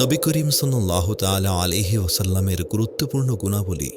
নবী করিম সাল্লাহ তালা আলহি ওসাল্লামের গুরুত্বপূর্ণ গুণাবলী।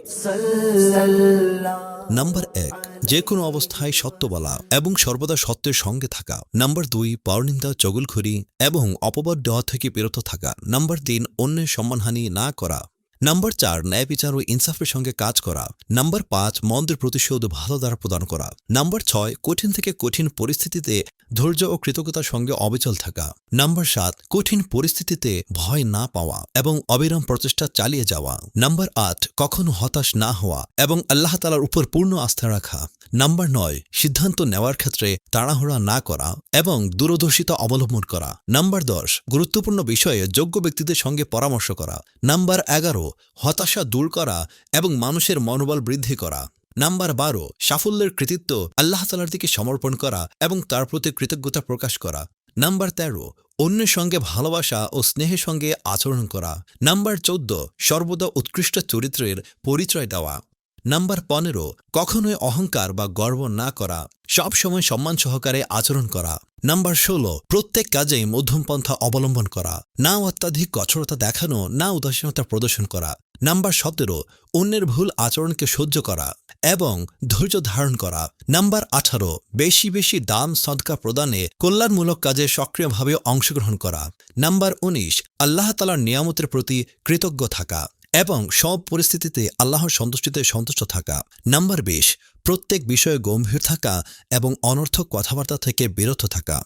নাম্বার এক যে কোনো অবস্থায় সত্য বলা এবং সর্বদা সত্যের সঙ্গে থাকা। নাম্বার দুই পরনিন্দা চগুলখড়ি এবং অপবাদ দেওয়া থেকে বিরত থাকা। নাম্বার তিন অন্যের সম্মানহানি না করা। নাম্বার চার ন্যায় বিচার ও ইনসাফের সঙ্গে কাজ করা। নাম্বার পাঁচ মন্দের প্রতিশোধ ভালো দ্বারা প্রদান করা। নাম্বার ছয় কঠিন থেকে কঠিন পরিস্থিতিতে ধৈর্য ও কৃতজ্ঞতার সঙ্গে অবিচল থাকা। নাম্বার সাত, কঠিন পরিস্থিতিতে ভয় না পাওয়া এবং অবিরাম প্রচেষ্টা চালিয়ে যাওয়া। নাম্বার আট, কখনো হতাশ না হওয়া এবং আল্লাহ তালার উপর পূর্ণ আস্থা রাখা। নাম্বার নয়, সিদ্ধান্ত নেওয়ার ক্ষেত্রে তাড়াহুড়া না করা এবং দূরদর্শিতা অবলম্বন করা। নাম্বার দশ, গুরুত্বপূর্ণ বিষয়ে যোগ্য ব্যক্তিদের সঙ্গে পরামর্শ করা। নাম্বার এগারো, হতাশা দূর করা এবং মানুষের মনোবল বৃদ্ধি করা। নাম্বার বারো, সাফল্যের কৃতিত্ব আল্লাহ তালার দিকে সমর্পণ করা এবং তার প্রতি কৃতজ্ঞতা প্রকাশ করা। নাম্বার তেরো, অন্যের সঙ্গে ভালোবাসা ও স্নেহের সঙ্গে আচরণ করা। নাম্বার চোদ্দ, সর্বদা উৎকৃষ্ট চরিত্রের পরিচয় দেওয়া। নাম্বার পনেরো, কখনোই অহংকার বা গর্ব না করা। সব সময় সম্মান সহকারে আচরণ করা। নাম্বার ষোলো, প্রত্যেক কাজেই মধ্যমপন্থা অবলম্বন করা। না অত্যাধিক কঠোরতা দেখানো, না উদাসীনতা প্রদর্শন করা। নাম্বার সতেরো, অন্যের ভুল আচরণকে সহ্য করা। এবং ধৈর্য ধারণ করা। নাম্বার আঠারো, বেশি বেশি দাম সদকা প্রদানে কল্যাণমূলক কাজে সক্রিয়ভাবে অংশগ্রহণ করা। নাম্বার উনিশ, আল্লাহ তালার নিয়ামতের প্রতি কৃতজ্ঞ থাকা এবং সব পরিস্থিতিতে আল্লাহর সন্তুষ্টিতে সন্তুষ্ট থাকা। নাম্বার বিশ, প্রত্যেক বিষয়ে গম্ভীর থাকা এবং অনর্থক কথাবার্তা থেকে বিরত থাকা।